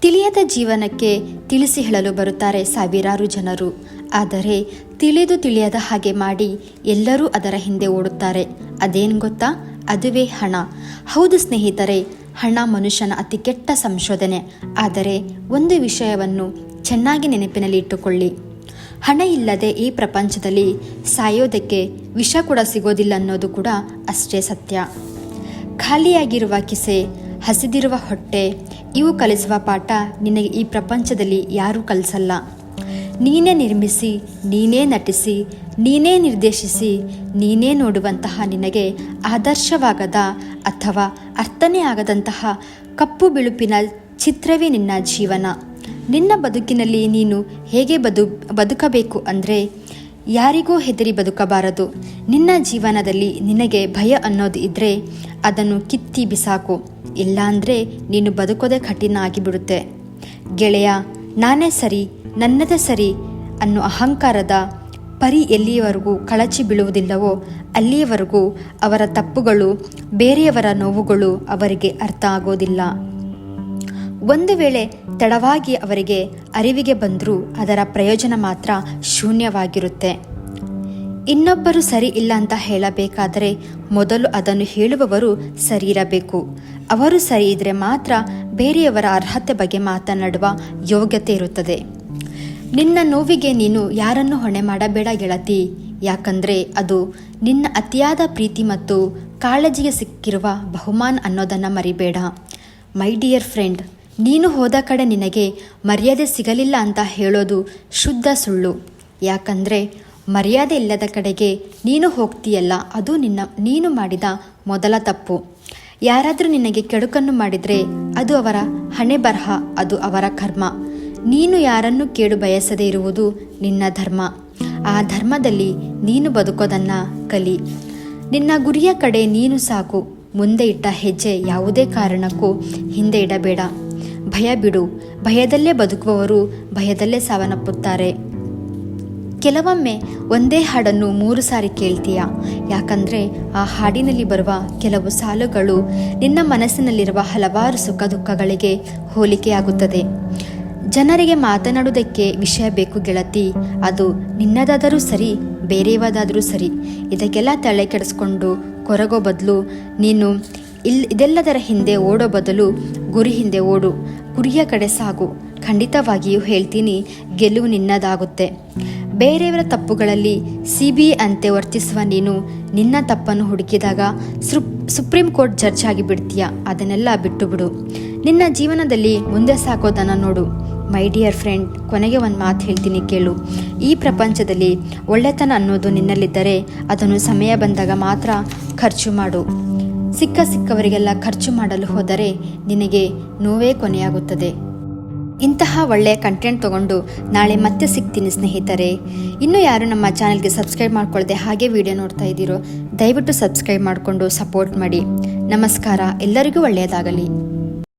ತಿಳಿಯದ ಜೀವನಕ್ಕೆ ತಿಳಿಸಿ ಹೇಳಲು ಬರುತ್ತಾರೆ ಸಾವಿರಾರು ಜನರು. ಆದರೆ ತಿಳಿದು ತಿಳಿಯದ ಹಾಗೆ ಮಾಡಿ ಎಲ್ಲರೂ ಅದರ ಹಿಂದೆ ಓಡುತ್ತಾರೆ. ಅದೇನು ಗೊತ್ತಾ? ಅದುವೇ ಹಣ. ಹೌದು ಸ್ನೇಹಿತರೆ, ಹಣ ಮನುಷ್ಯನ ಅತಿ ಕೆಟ್ಟ ಸಂಶೋಧನೆ. ಆದರೆ ಒಂದು ವಿಷಯವನ್ನು ಚೆನ್ನಾಗಿ ನೆನಪಿನಲ್ಲಿ ಇಟ್ಟುಕೊಳ್ಳಿ. ಹಣ ಇಲ್ಲದೆ ಈ ಪ್ರಪಂಚದಲ್ಲಿ ಸಾಯೋದಕ್ಕೆ ವಿಷ ಕೂಡ ಸಿಗೋದಿಲ್ಲ ಅನ್ನೋದು ಕೂಡ ಅಷ್ಟೇ ಸತ್ಯ. ಖಾಲಿಯಾಗಿರುವ ಕಿಸೆ ಹಸಿದಿರುವ ಹೊಟ್ಟೆ, ಇವು ಕಲಿಸುವ ಪಾಠ ನಿನಗೆ ಈ ಪ್ರಪಂಚದಲ್ಲಿ ಯಾರೂ ಕಲಿಸಲ್ಲ. ನೀನೇ ನಿರ್ಮಿಸಿ, ನೀನೇ ನಟಿಸಿ, ನೀನೇ ನಿರ್ದೇಶಿಸಿ, ನೀನೇ ನೋಡುವಂತಹ ನಿನಗೆ ಆದರ್ಶವಾಗದ ಅಥವಾ ಅರ್ಥನೇ ಆಗದಂತಹ ಕಪ್ಪು ಬಿಳುಪಿನ ಚಿತ್ರವೇ ನಿನ್ನ ಜೀವನ. ನಿನ್ನ ಬದುಕಿನಲ್ಲಿ ನೀನು ಹೇಗೆ ಬದು, ಬದುಕಬೇಕು ಅಂದರೆ ಯಾರಿಗೂ ಹೆದರಿ ಬದುಕಬಾರದು. ನಿನ್ನ ಜೀವನದಲ್ಲಿ ನಿನಗೆ ಭಯ ಅನ್ನೋದು ಇದ್ದರೆ ಅದನ್ನು ಕಿತ್ತಿ ಬಿಸಾಕು. ಇಲ್ಲಾಂದರೆ ನೀನು ಬದುಕೋದೇ ಕಠಿಣ ಆಗಿಬಿಡುತ್ತೆ. ಗೆಳೆಯ, ನಾನೇ ಸರಿ, ನನ್ನದೇ ಸರಿ ಅನ್ನೋ ಅಹಂಕಾರದ ಪರಿ ಎಲ್ಲಿಯವರೆಗೂ ಕಳಚಿ ಬೀಳುವುದಿಲ್ಲವೋ ಅಲ್ಲಿಯವರೆಗೂ ಅವರ ತಪ್ಪುಗಳು, ಬೇರೆಯವರ ನೋವುಗಳು ಅವರಿಗೆ ಅರ್ಥ ಆಗೋದಿಲ್ಲ. ಒಂದು ವೇಳೆ ತಡವಾಗಿ ಅವರಿಗೆ ಅರಿವಿಗೆ ಬಂದರೂ ಅದರ ಪ್ರಯೋಜನ ಮಾತ್ರ ಶೂನ್ಯವಾಗಿರುತ್ತೆ. ಇನ್ನೊಬ್ಬರು ಸರಿ ಇಲ್ಲ ಅಂತ ಹೇಳಬೇಕಾದರೆ ಮೊದಲು ಅದನ್ನು ಹೇಳುವವರು ಸರಿ ಇರಬೇಕು. ಅವರು ಸರಿ ಇದ್ದರೆ ಮಾತ್ರ ಬೇರೆಯವರ ಅರ್ಹತೆ ಬಗ್ಗೆ ಮಾತನಾಡುವ ಯೋಗ್ಯತೆ ಇರುತ್ತದೆ. ನಿನ್ನ ನೋವಿಗೆ ನೀನು ಯಾರನ್ನು ಹೊಣೆ ಮಾಡಬೇಡ ಗೆಳತಿ. ಯಾಕಂದರೆ ಅದು ನಿನ್ನ ಅತಿಯಾದ ಪ್ರೀತಿ ಮತ್ತು ಕಾಳಜಿಗೆ ಸಿಕ್ಕಿರುವ ಬಹುಮಾನ ಅನ್ನೋದನ್ನು ಮರಿಬೇಡ. ಮೈ ಡಿಯರ್ ಫ್ರೆಂಡ್ ನೀನು ಹೋದ ಕಡೆ ನಿನಗೆ ಮರ್ಯಾದೆ ಸಿಗಲಿಲ್ಲ ಅಂತ ಹೇಳೋದು ಶುದ್ಧ ಸುಳ್ಳು. ಯಾಕಂದರೆ ಮರ್ಯಾದೆ ಇಲ್ಲದ ಕಡೆಗೆ ನೀನು ಹೋಗ್ತೀಯಲ್ಲ, ಅದು ನಿನ್ನ, ನೀನು ಮಾಡಿದ ಮೊದಲ ತಪ್ಪು. ಯಾರಾದರೂ ನಿನಗೆ ಕೆಡುಕನ್ನು ಮಾಡಿದರೆ ಅದು ಅವರ ಹಣೆ ಬರಹ, ಅದು ಅವರ ಕರ್ಮ. ನೀನು ಯಾರನ್ನು ಕೇಳು ಬಯಸದೇ ಇರುವುದು ನಿನ್ನ ಧರ್ಮ. ಆ ಧರ್ಮದಲ್ಲಿ ನೀನು ಬದುಕೋದನ್ನು ಕಲಿ. ನಿನ್ನ ಗುರಿಯ ಕಡೆ ನೀನು ಸಾಕು. ಮುಂದೆ ಇಟ್ಟ ಹೆಜ್ಜೆ ಯಾವುದೇ ಕಾರಣಕ್ಕೂ ಹಿಂದೆ ಇಡಬೇಡ. ಭಯ ಬಿಡು, ಭಯದಲ್ಲೇ ಬದುಕುವವರು ಭಯದಲ್ಲೇ ಸಾವನ್ನಪ್ಪುತ್ತಾರೆ. ಕೆಲವೊಮ್ಮೆ ಒಂದೇ ಹಾಡನ್ನು ಮೂರು ಸಾರಿ ಕೇಳ್ತೀಯ? ಯಾಕಂದರೆ ಆ ಹಾಡಿನಲ್ಲಿ ಬರುವ ಕೆಲವು ಸಾಲುಗಳು ನಿನ್ನ ಮನಸ್ಸಿನಲ್ಲಿರುವ ಹಲವಾರು ಸುಖ ದುಃಖಗಳಿಗೆ ಹೋಲಿಕೆಯಾಗುತ್ತದೆ. ಜನರಿಗೆ ಮಾತನಾಡುವುದಕ್ಕೆ ವಿಷಯ ಬೇಕು ಗೆಳತಿ. ಅದು ನಿನ್ನದಾದರೂ ಸರಿ, ಬೇರೆಯವದಾದರೂ ಸರಿ. ಇದಕ್ಕೆಲ್ಲ ತಲೆ ಕೆಡಿಸ್ಕೊಂಡು, ಕೊರಗೋ ಬದಲು, ನೀನು ಇಲ್, ಇದೆಲ್ಲದರ ಹಿಂದೆ ಓಡೋ ಬದಲು ಗುರಿ ಹಿಂದೆ ಓಡು, ಗುರಿಯ ಕಡೆ ಸಾಗು. ಖಂಡಿತವಾಗಿಯೂ ಹೇಳ್ತೀನಿ, ಗೆಲುವು ನಿನ್ನದಾಗುತ್ತೆ. ಬೇರೆಯವರ ತಪ್ಪುಗಳಲ್ಲಿ ಸಿ ಬಿ ಅಂತೆ ವರ್ತಿಸುವ ನೀನು ನಿನ್ನ ತಪ್ಪನ್ನು ಹುಡುಕಿದಾಗ ಸುಪ್, ಸುಪ್ರೀಂ ಕೋರ್ಟ್ ಜಡ್ಜ್ ಆಗಿ ಬಿಡ್ತೀಯ ಅದನ್ನೆಲ್ಲ ಬಿಟ್ಟು ಬಿಡು ನಿನ್ನ ಜೀವನದಲ್ಲಿ ಮುಂದೆ ಸಾಕೋದನ್ನು ನೋಡು. ಮೈ ಡಿಯರ್ ಫ್ರೆಂಡ್, ಕೊನೆಗೆ ಒಂದು ಮಾತು ಹೇಳ್ತೀನಿ ಕೇಳು. ಈ ಪ್ರಪಂಚದಲ್ಲಿ ಒಳ್ಳೆತನ ಅನ್ನೋದು ನಿನ್ನಲ್ಲಿದ್ದರೆ ಅದನ್ನು ಸಮಯ ಬಂದಾಗ ಮಾತ್ರ ಖರ್ಚು ಮಾಡು. ಸಿಕ್ಕ ಸಿಕ್ಕವರಿಗೆಲ್ಲ ಖರ್ಚು ಮಾಡಲು ಹೋದರೆ ನಿನಗೆ ನೋವೇ ಕೊನೆಯಾಗುತ್ತದೆ. ಇಂತಹ ಒಳ್ಳೆಯ ಕಂಟೆಂಟ್ ತಗೊಂಡು ನಾಳೆ ಮತ್ತೆ ಸಿಗ್ತೀನಿ ಸ್ನೇಹಿತರೆ. ಇನ್ನೂ ಯಾರು ನಮ್ಮ ಚಾನಲ್ಗೆ ಸಬ್ಸ್ಕ್ರೈಬ್ ಮಾಡ್ಕೊಳ್ಳದೆ ಹಾಗೆ ವಿಡಿಯೋ ನೋಡ್ತಾ ಇದ್ದೀರೋ, ದಯವಿಟ್ಟು ಸಬ್ಸ್ಕ್ರೈಬ್ ಮಾಡಿಕೊಂಡು ಸಪೋರ್ಟ್ ಮಾಡಿ. ನಮಸ್ಕಾರ, ಎಲ್ಲರಿಗೂ ಒಳ್ಳೆಯದಾಗಲಿ.